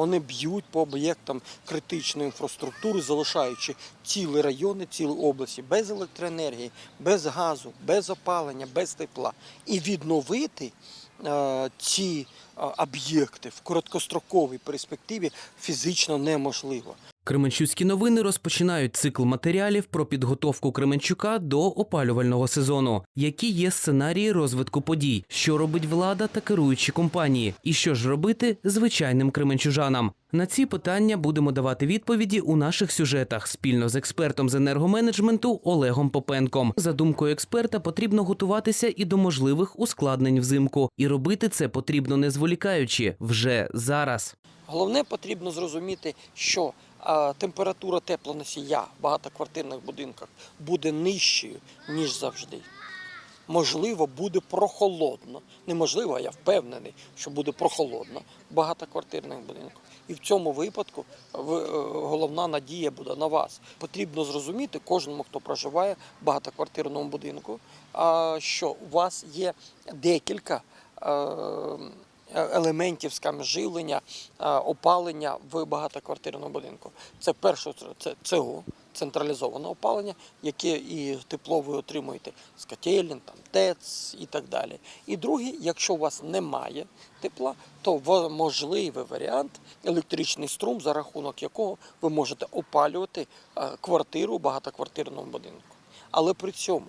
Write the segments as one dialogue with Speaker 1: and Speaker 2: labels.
Speaker 1: Вони б'ють по об'єктам критичної інфраструктури, залишаючи цілі райони, цілі області без електроенергії, без газу, без опалення, без тепла. І відновити е, ці е, об'єкти в короткостроковій перспективі фізично неможливо.
Speaker 2: Кременчуцькі новини розпочинають цикл матеріалів про підготовку Кременчука до опалювального сезону. Які є сценарії розвитку подій, що робить влада та керуючі компанії, і що ж робити звичайним кременчужанам? На ці питання будемо давати відповіді у наших сюжетах спільно з експертом з енергоменеджменту Олегом Попенком. За думкою експерта, потрібно готуватися і до можливих ускладнень взимку, і робити це потрібно не зволікаючи вже зараз.
Speaker 1: Головне потрібно зрозуміти, що температура теплоносія в багатоквартирних будинках буде нижчою, ніж завжди. Можливо, буде прохолодно. Неможливо, я впевнений, що буде прохолодно в багатоквартирних будинках. І в цьому випадку е, головна надія буде на вас. Потрібно зрозуміти кожному, хто проживає в багатоквартирному будинку, що у вас є декілька. Е, елементів скажімо, живлення, е, опалення в багатоквартирному будинку. Це перше, це ЦО, централізоване опалення, яке і тепло ви отримуєте з котелень, там, ТЕЦ і так далі. І друге, якщо у вас немає тепла, то можливий варіант електричний струм, за рахунок якого ви можете опалювати е, квартиру в багатоквартирному будинку. Але при цьому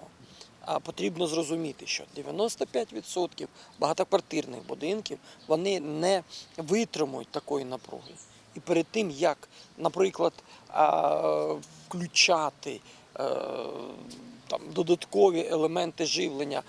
Speaker 1: потрібно зрозуміти, що 95% багатоквартирних будинків вони не витримують такої напруги. І перед тим, як, наприклад, включати е, там, додаткові елементи живлення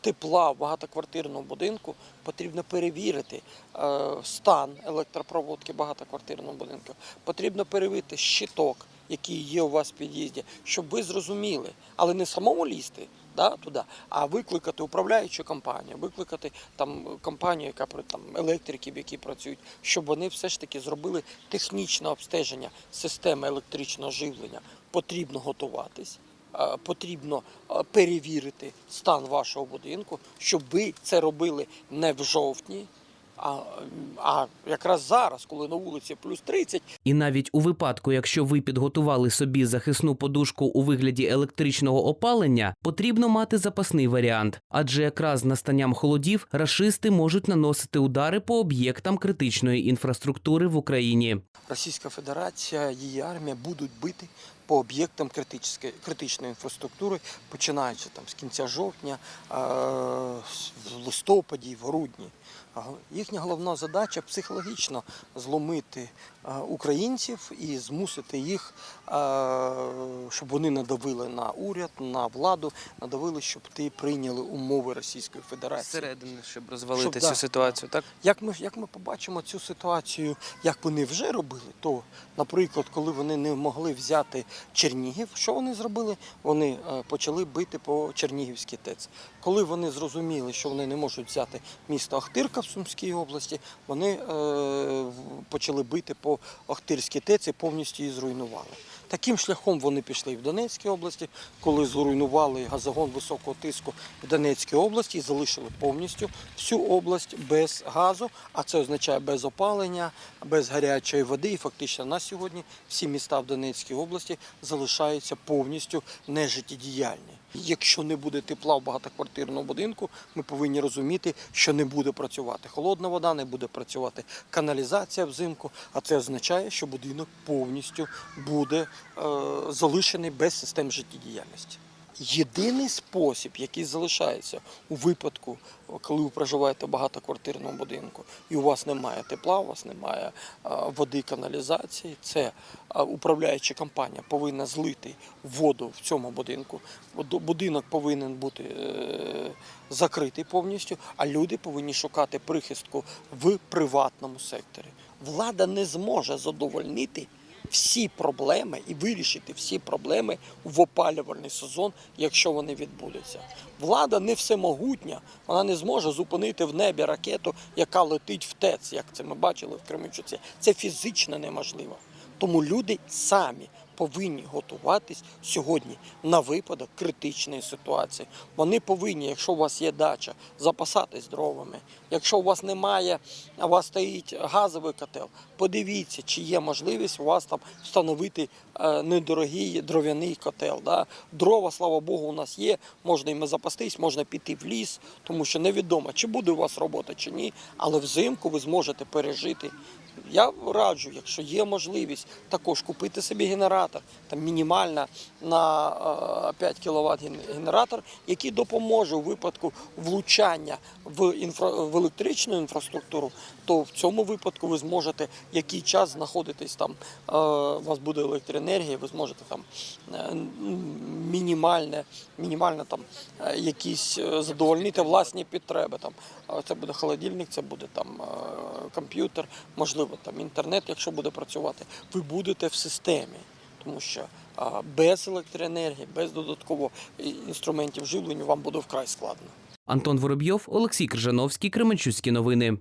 Speaker 1: тепла в багатоквартирному будинку, потрібно перевірити е, стан електропроводки багатоквартирного будинку. Потрібно перевірити щиток, який є у вас в під'їзді, щоб ви зрозуміли, але не самому лізти да, туди, а викликати управляючу компанію, викликати там компанію, яка там електриків, які працюють, щоб вони все ж таки зробили технічне обстеження системи електричного живлення. Потрібно готуватись. е, Потрібно е, перевірити стан вашого будинку, щоб ви це робили не в жовтні, а, а якраз зараз, коли на вулиці плюс 30,
Speaker 2: І навіть у випадку, якщо ви підготували собі захисну подушку у вигляді електричного опалення, потрібно мати запасний варіант, адже якраз з настанням холодів рашисти можуть наносити удари по об'єктам критичної інфраструктури в Україні.
Speaker 1: Російська Федерація, її армія будуть бити по об'єктам критичної, критичної інфраструктури, починаючи там з кінця жовтня, е, в листопаді, в грудні. Їхня головна задача психологічно зломити е, українців і змусити їх, е, щоб вони надавили на уряд, на владу, надавили, щоб ті прийняли умови Російської Федерації.
Speaker 3: Зсередини, щоб розвалити
Speaker 1: Щоб,
Speaker 3: цю
Speaker 1: да.
Speaker 3: ситуацію, так?
Speaker 1: Як ми, як ми побачимо цю ситуацію, як вони вже робили, то, наприклад, коли вони не могли взяти Чернігів, що вони зробили? Вони е, почали бити по Чернігівській ТЕЦ. Коли вони зрозуміли, що вони не можуть взяти місто Охтирка в Сумській області, вони е, почали бити по Охтирській ТЕЦ і повністю її зруйнували. Таким шляхом вони пішли в Донецькій області, коли зруйнували газогон високого тиску в Донецькій області і залишили повністю всю область без газу, а це означає без опалення, без гарячої води. І фактично на сьогодні всі міста в Донецькій області залишаються повністю нежиттєдіяльні. Якщо не буде тепла в багатоквартирному будинку, ми повинні розуміти, що не буде працювати холодна вода, не буде працювати каналізація взимку, а це означає, що будинок повністю буде е, залишений без систем життєдіяльності. Єдиний спосіб, який залишається у випадку, коли ви проживаєте в багатоквартирному будинку, і у вас немає тепла, у вас немає води, каналізації, це управляюча компанія повинна злити воду в цьому будинку. Будинок повинен бути е, закритий повністю, а люди повинні шукати прихистку в приватному секторі. Влада не зможе задовольнити всі проблеми і вирішити всі проблеми в опалювальний сезон, якщо вони відбудуться. Влада не всемогутня, вона не зможе зупинити в небі ракету, яка летить в ТЕЦ, як це ми бачили в Кременчуці. Це фізично неможливо. Тому люди самі повинні готуватись сьогодні на випадок критичної ситуації. Вони повинні, якщо у вас є дача, запасатись дровами. Якщо у вас немає, а у вас стоїть газовий котел, подивіться, чи є можливість у вас там встановити е, недорогий дров'яний котел. Да? Дрова, слава Богу, у нас є. Можна іми запастись, можна піти в ліс, тому що невідомо, чи буде у вас робота, чи ні. Але взимку ви зможете пережити. Я раджу, якщо є можливість, також купити собі генератор, там мінімальна на е, 5 кВт генератор, який допоможе у випадку влучання в, інфра... в електричну інфраструктуру, то в цьому випадку ви зможете який час знаходитись там, е, у вас буде електроенергія, ви зможете там е, мінімальне, мінімально там е, якісь е, задовольнити власні потреби. Там Е, це буде холодильник, це буде там е, комп'ютер, можливо, там інтернет, якщо буде працювати. Ви будете в системі, тому що без електроенергії, без додатково е, інструментів живлення вам буде вкрай складно.
Speaker 2: Антон Воробйов, Олексій Крижановський, Кременчуцькі новини.